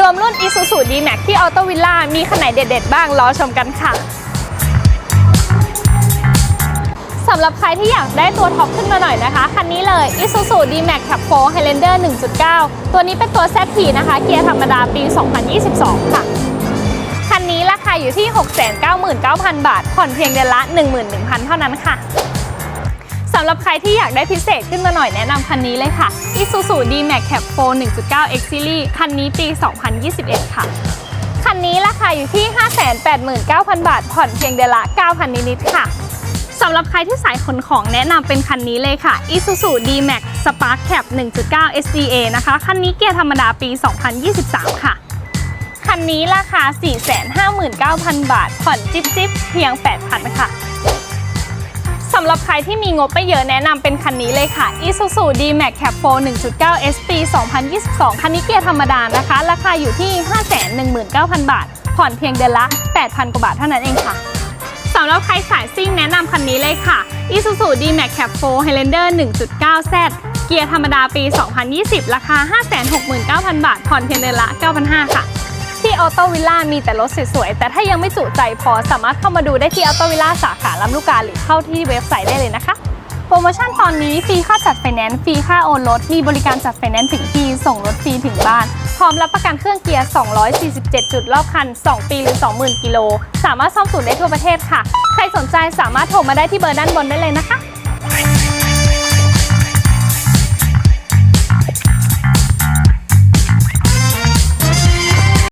รวมรุ่น Isuzu D-Max ที่ Auto Villa มีคันไหนเด็ดๆ บ้างรอชมกันค่ะสำหรับใครที่อยากได้ตัวท็อปขึ้นมาหน่อยนะคะ คันนี้เลย Isuzu D-Max Cap 4 Highlander 1.9 ตัวนี้เป็นตัว ZT นะคะ เกียร์ธรรมดาปี 2022 ค่ะ คันนี้ราคาอยู่ที่ 699,000 บาท ผ่อนเพียงเดือนละ 11,000 เท่านั้นค่ะ สำหรับใครที่อยากได้พิเศษขึ้นมาหน่อยแนะนำคันนี้เลยค่ะ Isuzu D-Max Cap 4 1.9 X Series คันนี้ปี 2021 ค่ะ คันนี้ราคาอยู่ที่ 589,000 บาท ผ่อนเพียงเดือนละ 9,000 นิดๆค่ะสำหรับใครที่สายขนของแนะนำเป็นคันนี้เลยค่ะ Isuzu D-Max Spark Cap 1.9 SDA นะคะ คันนี้เกียร์ธรรมดาปี 2023 ค่ะ คันนี้ราคา 459,000 บาท ผ่อนจิ๊บจิ๊บเพียง 8,000 ค่ะ สำหรับใครที่มีงบไม่เยอะแนะนำเป็นคันนี้เลยค่ะ Isuzu D-Max Cap 4 1.9 SP 2022 คันนี้เกียร์ธรรมดานะคะ ราคาอยู่ที่ 519,000 บาท ผ่อนเพียงเดือนละ 8,000 กว่าบาทเท่านั้นเองค่ะสำหรับใครสายซิ่งแนะนำคันนี้เลยค่ะ Isuzu D-Max Cap 4 Highlander 1.9Z เกียร์ธรรมดาปี 2020 ราคา 569,000 บาท ผ่อนเพียงเดือนละ 9,500 ค่ะ ออโตวิลล่ามีแต่รถสวยๆ แต่ถ้ายังไม่จุใจพอสามารถเข้ามาดูได้ที่ออโตวิลล่าสาขาลำลูกกาหรือเข้าที่เว็บไซต์ได้เลยนะคะ โปรโมชั่นตอนนี้ฟรีค่าจัดไฟแนนซ์ฟรีค่าโอนรถ มีบริการจัดไฟแนนซ์ถึงที่ส่งรถฟรีถึงบ้าน พร้อมรับประกันเครื่องเกียร์ 247 จุดรอบคัน 2 ปีหรือ 20,000 กิโล สามารถซ่อมศูนย์ได้ทั่วประเทศค่ะ ใครสนใจสามารถโทรมาได้ที่เบอร์ด้านบนได้เลยนะคะ